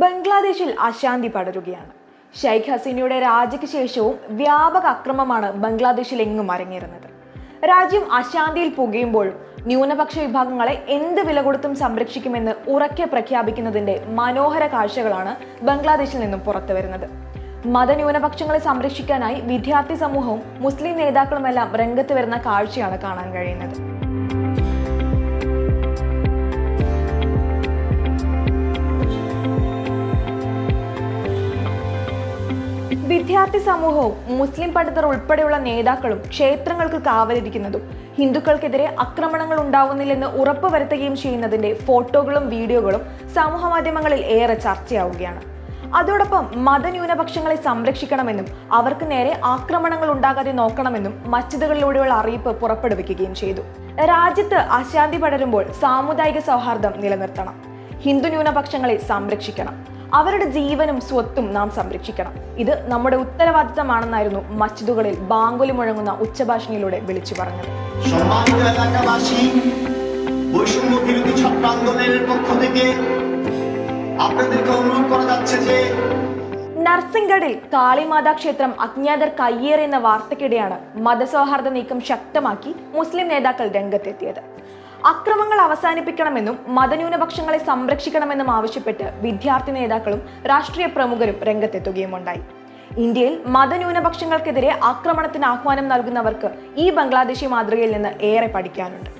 ബംഗ്ലാദേശിൽ അശാന്തി പടരുകയാണ്. ഷെയ്ഖ് ഹസീനയുടെ രാജിക്ക് ശേഷവും വ്യാപക അക്രമമാണ് ബംഗ്ലാദേശിൽ എങ്ങും അരങ്ങേറുന്നത്. രാജ്യം അശാന്തിയിൽ പുകയുമ്പോൾ ന്യൂനപക്ഷ വിഭാഗങ്ങളെ എന്ത് വില കൊടുത്തും സംരക്ഷിക്കുമെന്ന് ഉറക്കെ പ്രഖ്യാപിക്കുന്നതിന്റെ മനോഹര കാഴ്ചകളാണ് ബംഗ്ലാദേശിൽ നിന്നും പുറത്തു വരുന്നത്. മതന്യൂനപക്ഷങ്ങളെ സംരക്ഷിക്കാനായി വിദ്യാർത്ഥി സമൂഹവും മുസ്ലിം നേതാക്കളുമെല്ലാം രംഗത്ത് വരുന്ന കാഴ്ചയാണ് കാണാൻ കഴിയുന്നത്. വിദ്യാർത്ഥി സമൂഹവും മുസ്ലിം പണ്ഡിതർ ഉൾപ്പെടെയുള്ള നേതാക്കളും ക്ഷേത്രങ്ങൾക്ക് കാവലിരിക്കുന്നതും ഹിന്ദുക്കൾക്കെതിരെ ആക്രമണങ്ങൾ ഉണ്ടാവുന്നില്ലെന്ന് ഉറപ്പുവരുത്തുകയും ചെയ്യുന്നതിന്റെ ഫോട്ടോകളും വീഡിയോകളും സമൂഹ മാധ്യമങ്ങളിൽ ഏറെ ചർച്ചയാവുകയാണ്. അതോടൊപ്പം മതന്യൂനപക്ഷങ്ങളെ സംരക്ഷിക്കണമെന്നും അവർക്ക് നേരെ ആക്രമണങ്ങൾ ഉണ്ടാകാതെ നോക്കണമെന്നും മസ്ജിദുകളിലൂടെയുള്ള അറിയിപ്പ് പുറപ്പെടുവിക്കുകയും ചെയ്തു. രാജ്യത്ത് അശാന്തി പടരുമ്പോൾ സാമുദായിക സൗഹാർദ്ദം നിലനിർത്തണം. ഹിന്ദു ന്യൂനപക്ഷങ്ങളെ സംരക്ഷിക്കണം. അവരുടെ ജീവനും സ്വത്തും നാം സംരക്ഷിക്കണം ഇത് നമ്മുടെ ഉത്തരവാദിത്തമാണെന്നായിരുന്നു മസ്ജിദുകളിൽ ബാങ്കുലി മുഴങ്ങുന്ന ഉച്ചഭാഷണിയിലൂടെ വിളിച്ചു പറഞ്ഞത് সম্মানিত এলাকাবাসী বৈষম্য বিরোধী ছাত্র আন্দোলনের পক্ষ থেকে আপনাদেরকে অনুরোধ করা যাচ্ছে যে നർസിംഗഡിൽ കാളിമാതാ ക്ഷേത്രം അജ്ഞാതർ കയ്യേറിയെന്ന വാർത്തയ്ക്കിടെയാണ് മതസൗഹാർദ്ദ നീക്കം ശക്തമാക്കി മുസ്ലിം നേതാക്കൾ രംഗത്തെത്തിയത് അക്രമങ്ങൾ അവസാനിപ്പിക്കണമെന്നും മതന്യൂനപക്ഷങ്ങളെ സംരക്ഷിക്കണമെന്നും ആവശ്യപ്പെട്ട് വിദ്യാർത്ഥി നേതാക്കളും രാഷ്ട്രീയ പ്രമുഖരും രംഗത്തെത്തുകയുമുണ്ടായി. ഇന്ത്യയിൽ മതന്യൂനപക്ഷങ്ങൾക്കെതിരെ ആക്രമണത്തിന് ആഹ്വാനം നൽകുന്നവർക്ക് ഈ ബംഗ്ലാദേശി മാതൃകയിൽ നിന്ന് ഏറെ പഠിക്കാനുണ്ട്.